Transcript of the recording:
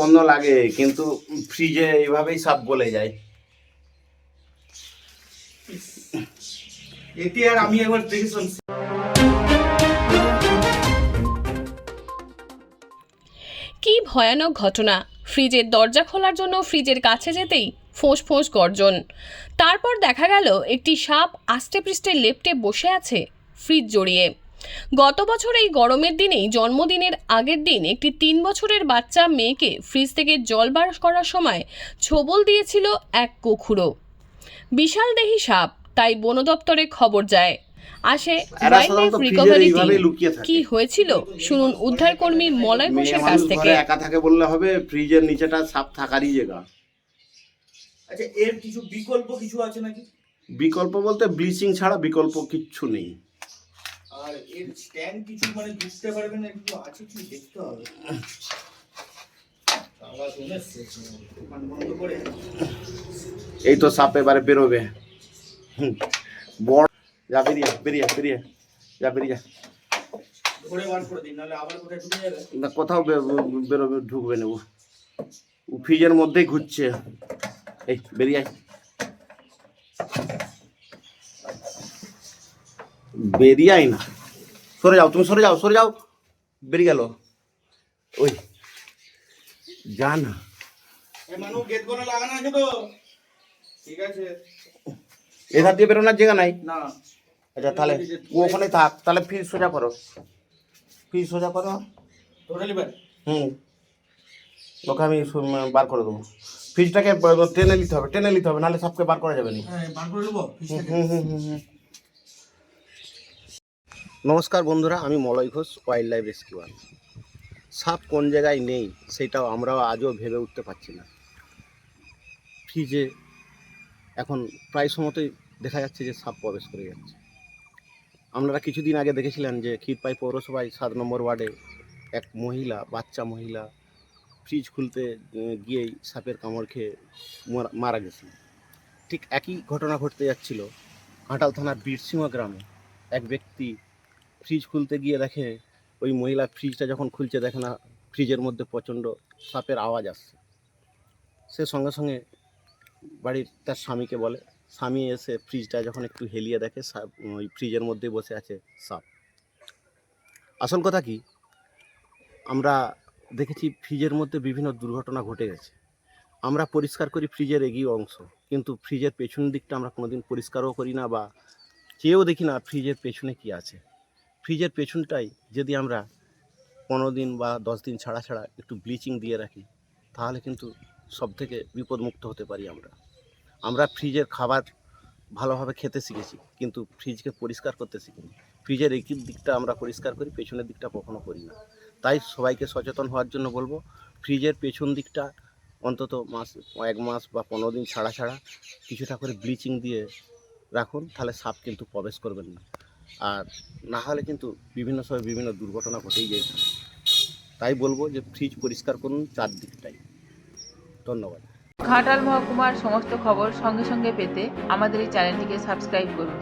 বন্ধ লাগে কিন্তু ফ্রিজে এইভাবেই সাপ গলে যায়। এটি আর আমি একবার দেখে শুনছি। কি ভয়ানক ঘটনা। ফ্রিজের দরজা খোলার জন্য ফ্রিজের কাছে যেতেই ফোঁস ফোঁস গর্জন। তারপর দেখা গেল একটি সাপ আষ্টে পৃষ্ঠে লেপ্টে বসে আছে ফ্রিজ জড়িয়ে। গত বছর এই গরমের দিনেই জন্মদিনের আগের দিন একটি তিন বছরের বাচ্চা মেয়েকে ফ্রিজ থেকে জল বার করার সময় ছোবল দিয়েছিল এক কুকুরও। বিশাল দেহি সাপ তাই বন দপ্তরে খবর যায়। আসে ওয়াইল্ড লাইফ রিকভারি টিম কি হয়েছিল? শুনুন উদ্ধারকর্মী মলয় ঘোষের কাছ থেকে। একা থাকে বললে হবে ফ্রিজের নিচেটা সাপ থাকারই জায়গা। আচ্ছা এর কিছু বিকল্প কিছু আছে নাকি? বিকল্প বলতে ব্লিচিং ছাড়া বিকল্প কিচ্ছু নেই। এর স্ট্যান্ড কিছু মানে বুঝতে পারবেন না কিছু আছে কি দেখতে হবে? করে এই তো সাপ এবারে বেরোবে। বড় যা বেরিয়ে বেরিয়ে বেরিয়ে। যা বেরিয়ে। না কোথাও বেরোবে ঢুকবে না ও ফ্রিজের মধ্যেই ঘুরছে। এই বেরিয়ে আয়। বেরিয়ে আয় না। সরে যাও তুমি সরে যাও সরে যাও। বেরিয়ে গেল। ওই যা না। এধার দিয়ে বেরোনোর জায়গা নাই? আচ্ছা তাহলে ও ওখানে থাক। তাহলে ফ্রিজ সোজা করো। ফ্রিজ সোজা করো। হুম। ওকে আমি বার করে দেবো। ফ্রিজটাকে ব- টেনে নিতে হবে টেনে নিতে হবে নাহলে সবকে বার করা যাবে না। হ্যাঁ বার করে নেব হুম, হুম, হুম, হুম। নমস্কার বন্ধুরা, আমি Malay Ghosh wild life rescuer সাপ কোন জায়গায় নেই, সেটাও আমরাও আজও ভেবে উঠতে পারছি না। ফ্রিজে এখন প্রায় সময়তেই দেখা যাচ্ছে যে সাপ প্রবেশ করে যাচ্ছে। আপনারা কিছুদিন আগে দেখেছিলেন যে ক্ষীরপাই পৌরসভায় সাত নম্বর ওয়ার্ডে এক মহিলা, বাচ্চা মহিলা, ফ্রিজ খুলতে গিয়েই সাপের কামড় খেয়ে মারা- মারা গেছিল। ঠিক একই ঘটনা ঘটতে যাচ্ছিল ঘাটাল থানার বীরসিংহ গ্রামে। এক ব্যক্তি ফ্রিজ খুলতে গিয়ে দেখে ওই মহিলা ফ্রিজটা যখন খুলছে দেখে না ফ্রিজের মধ্যে প্রচণ্ড সাপের আওয়াজ আসছে। সে সঙ্গে সঙ্গে বাড়ির তার স্বামীকে বলে, স্বামী এসে ফ্রিজটা যখন একটু হেলিয়ে দেখে সাপ ওই ফ্রিজের মধ্যে বসে আছে সাপ। আসল কথা কি? আমরা দেখেছি ফ্রিজের মধ্যে বিভিন্ন দুর্ঘটনা ঘটে গেছে। আমরা পরিষ্কার করি ফ্রিজের এগিয়ে অংশ, কিন্তু ফ্রিজের পেছন দিকটা আমরা কোনোদিন পরিষ্কারও করি না বা চেয়েও দেখি না ফ্রিজের পেছনে কি আছে। ফ্রিজের পেছনটাই যদি আমরা পনেরো দিন বা দশ দিন ছাড়া ছাড়া একটু ব্লিচিং দিয়ে রাখি, তাহলে কিন্তু সব থেকে বিপদমুক্ত হতে পারি আমরা। আমরা ফ্রিজের খাবার ভালোভাবে খেতে শিখেছি, কিন্তু ফ্রিজকে পরিষ্কার করতে শিখিনি। ফ্রিজের একির দিকটা আমরা পরিষ্কার করি, পেছনের দিকটা কখনো করি না। তাই সবাইকে সচেতন হওয়ার জন্য বলব, ফ্রিজের পেছন দিকটা অন্তত মাস, এক মাস বা পনেরো দিন ছাড়া ছাড়া কিছুটা করে ব্লিচিং দিয়ে রাখুন, তাহলে সাপ কিন্তু প্রবেশ করবেন না। আর না হলে কিন্তু বিভিন্ন সময় বিভিন্ন দুর্ঘটনা ঘটেই যায়। তাই বলব যে ফ্রিজ পরিষ্কার করুন চারদিকটাই। ধন্যবাদ। ঘাটাল মহকুমার সমস্ত খবর সঙ্গে সঙ্গে পেতে আমাদের এই চ্যানেলটিকে সাবস্ক্রাইব করুন।